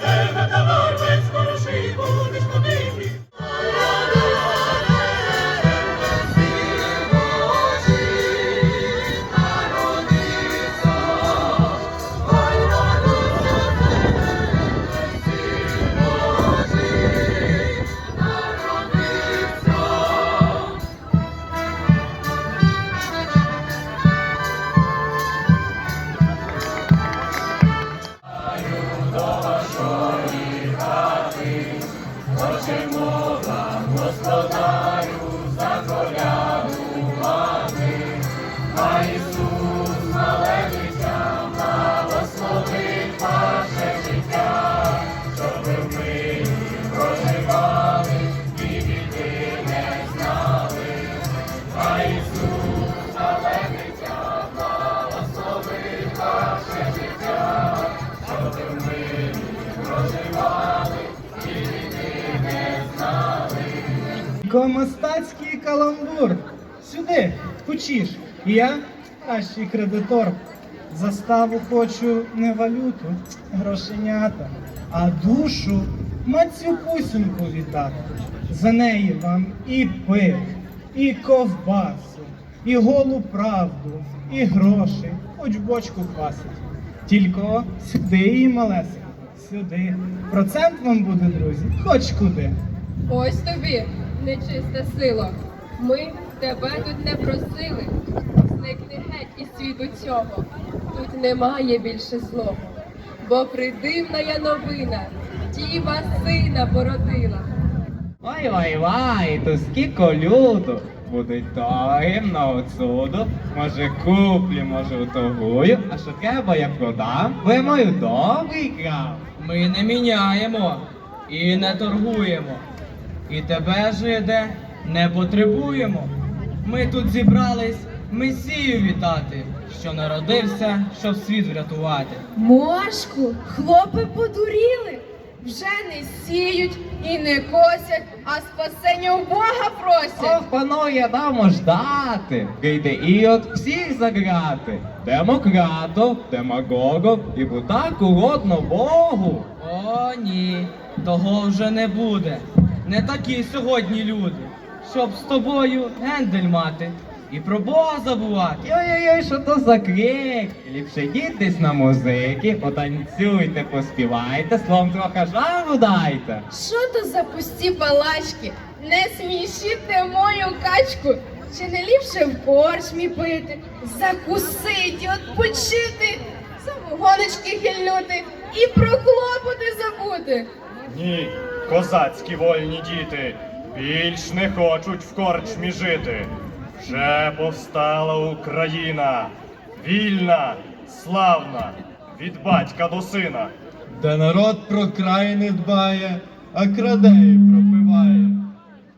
Save the devil! Великомастацький каламбур. Сюди, кучіш. Я кращий кредитор. Заставу хочу не валюту, грошенята, а душу мацю мацюпусіньку віддати. За неї вам і пив, і ковбасу, і голу правду, і гроші, хоч бочку квасить. Тільки сюди її малесенько, сюди. Процент вам буде, друзі, хоч куди. Ось тобі, нечиста сила. Ми тебе тут не просили. Зникни геть із світу цього. Тут немає більше злого. Бо придивна я новина, діва сина породила. Ой, ой, ой, то скільки люду. Будуть торгів на отсуду. Може куплю, може уторгую. А що треба, я продам, бо я маю добрий крав. Ми не міняємо і не торгуємо. І тебе, жиде, не потребуємо. Ми тут зібрались Месію вітати, що народився, щоб світ врятувати. Мошку, хлопи подуріли, вже не сіють і не косять, а спасення у Бога просять. Ох, панове, дамо ждати. Прийде Ірод всіх заграти. Демократов, демагогов і так угодно Богу. О, ні, того вже не буде. Не такі сьогодні люди, щоб з тобою гендель мати і про Бога забувати. Ой-ой-ой, що то за крик? Ліпше дітесь на музики, потанцюйте, поспівайте, словом трохи жару дайте. Що то за пусті балачки? Не смішіте мою качку. Чи не ліпше в корчмі пити, закусити, відпочити, самогоночки хильнути і про клопоти забути? Ні, козацькі вольні діти, більш не хочуть в корчмі жити. Вже повстала Україна, вільна, славна, від батька до сина. Де народ про край не дбає, а краде і пропиває.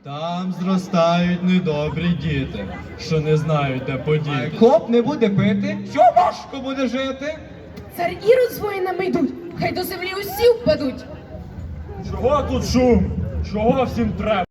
Там зростають недобрі діти, що не знають, де подіти. Хлоп не буде пити, що важко буде жити. Цар Ірод з воїнами йдуть, хай до землі усі впадуть. Чого тут шум? Чого всім треба?